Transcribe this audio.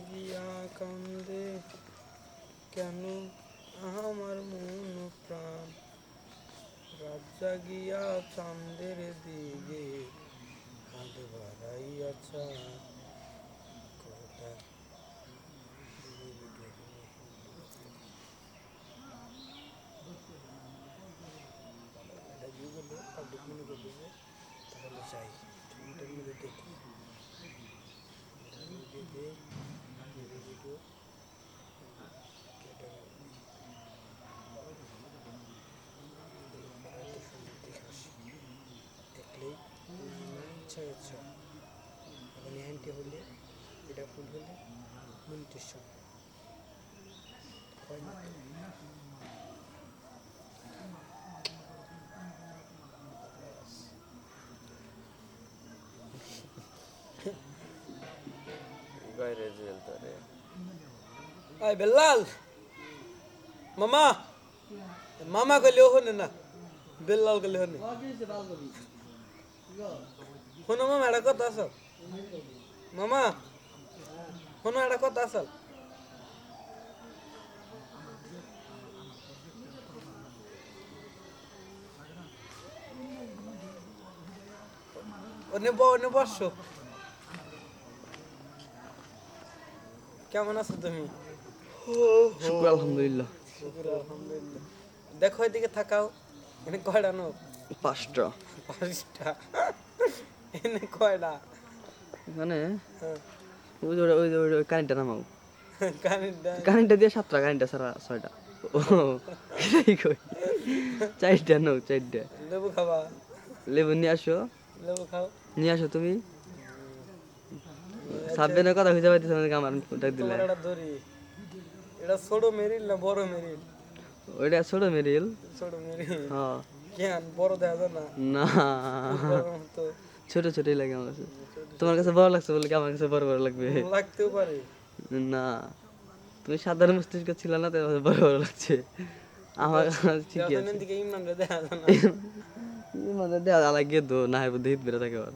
জাগিয়া কান্দে। কেন আমার মন প্রাণ? রাত জাগিয়া চাঁদের দিকে হাত বাড়াইয়াছা কথা এটা দিয়ে পাবলিক তাহলে যাই। ইচ্ছা ইচ্ছা এখন হ্যান্ডটি হলে এটা ফুল হলে সময় হয় না! মামা! মামা কইলে ওখানে না বেল্লাল কইলে ওখানে শোনো মামা এটা কথা আসল মামা শোনো এটা কথা আসল অনে ব অনে বসো। কেমন আছো তুমি? শুক্র আলহামদুলিল্লাহ। আলহামদুলিল্লাহ। দেখো এদিকে থাকাও। এনে কয়টা নো পাঁচটা। পাঁচটা? এনে কয়টা? হ্যাঁ। ওই যে ওই- যে ওই কারেন্টটা নামাও। কানিটা কারেন্টটা দিয়ে সাতটা কারেন্টটা ছাড়া ছয়টা। কই? চারটা নাও চারটা। লেবু খাবা? লেবু নিয়ে আসো। লেবু খাও? নিয়ে আসো তুমি। সাবধানে কথা হইতে পারতেছ আমাকে আমার ডাক দিলে। এটা ধরি এটা ছোট মেরিল না বড় মেরিল? ওইটা ছোট মেরিল। ছোট মেরিল। হ্যাঁ। কেন বড় দেখা যায় না। না। ছোট ছোটই লাগে আমার কাছে। তোমার কাছে বড় লাগছে বলে কি আমার কাছে বড় বড় লাগবে? লাগতেও পারে। না। তুমি সাধারণ মস্তিষ্ক ছিল না তাই বড় বড় লাগছে। আমার ঠিক আছে। ইমরান দেখা যায় না। মানে দেওয়া লাগিয়ে দো না হয় বুদ্ধি বেড়ে থাকে আবার।